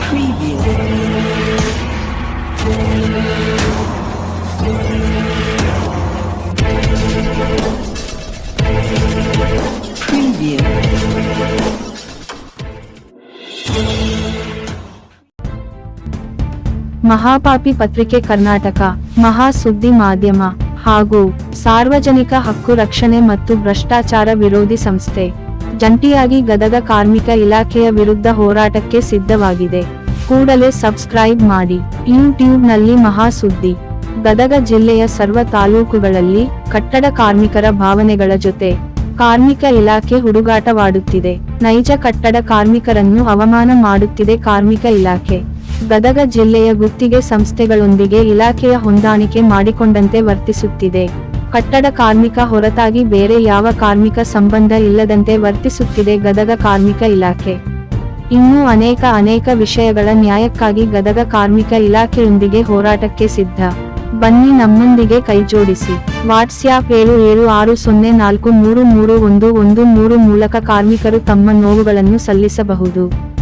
Preview. Preview. ಮಹಾಪಾಪಿ ಪತ್ರಿಕೆ ಕರ್ನಾಟಕ ಮಹಾ ಸುದ್ದಿ ಮಾಧ್ಯಮ ಹಾಗೂ ಸಾರ್ವಜನಿಕ ಹಕ್ಕು ರಕ್ಷಣೆ ಮತ್ತು ಭ್ರಷ್ಟಾಚಾರ ವಿರೋಧಿ ಸಂಸ್ಥೆ ಜಂಟಿಯಾಗಿ ಗದಗ ಕಾರ್ಮಿಕ ಇಲಾಖೆಯ ವಿರುದ್ಧ ಹೋರಾಟಕ್ಕೆ ಸಿದ್ಧವಾಗಿದೆ. ಕೂಡಲೇ ಸಬ್ಸ್ಕ್ರೈಬ್ ಮಾಡಿ. ಯೂಟ್ಯೂಬ್ನಲ್ಲಿ ಮಹಾ ಸುದ್ದಿ ಗದಗ ಜಿಲ್ಲೆಯ ಸರ್ವ ತಾಲೂಕುಗಳಲ್ಲಿ ಕಟ್ಟಡ ಕಾರ್ಮಿಕರ ಭಾವನೆಗಳ ಜೊತೆ ಕಾರ್ಮಿಕ ಇಲಾಖೆ ಹುಡುಗಾಟವಾಡುತ್ತಿದೆ. ನೈಜ ಕಟ್ಟಡ ಕಾರ್ಮಿಕರನ್ನು ಅವಮಾನ ಮಾಡುತ್ತಿದೆ ಕಾರ್ಮಿಕ ಇಲಾಖೆ. ಗದಗ ಜಿಲ್ಲೆಯ ಗುತ್ತಿಗೆ ಸಂಸ್ಥೆಗಳೊಂದಿಗೆ ಇಲಾಖೆಯ ಹೊಂದಾಣಿಕೆ ಮಾಡಿಕೊಂಡಂತೆ ವರ್ತಿಸುತ್ತಿದೆ. ಕಟ್ಟಡ ಕಾರ್ಮಿಕ ಹೊರತಾಗಿ ಬೇರೆ ಯಾವ ಕಾರ್ಮಿಕ ಸಂಬಂಧ ಇಲ್ಲದಂತೆ ವರ್ತಿಸುತ್ತಿದೆ ಗದಗ ಕಾರ್ಮಿಕ ಇಲಾಖೆ. ಇನ್ನೂ ಅನೇಕ ಅನೇಕ ವಿಷಯಗಳ ನ್ಯಾಯಕ್ಕಾಗಿ ಗದಗ ಕಾರ್ಮಿಕ ಇಲಾಖೆಯೊಂದಿಗೆ ಹೋರಾಟಕ್ಕೆ ಸಿದ್ಧ. ಬನ್ನಿ ನಮ್ಮೊಂದಿಗೆ ಕೈಜೋಡಿಸಿ. ವಾಟ್ಸ್ಆ್ಯಪ್ ಏಳು ಏಳು ಆರು ಸೊನ್ನೆ ನಾಲ್ಕು ಮೂರು ಮೂರು ಒಂದು ಒಂದು ಮೂರು ಮೂಲಕ ಕಾರ್ಮಿಕರು ತಮ್ಮ ನೋವುಗಳನ್ನು ಸಲ್ಲಿಸಬಹುದು.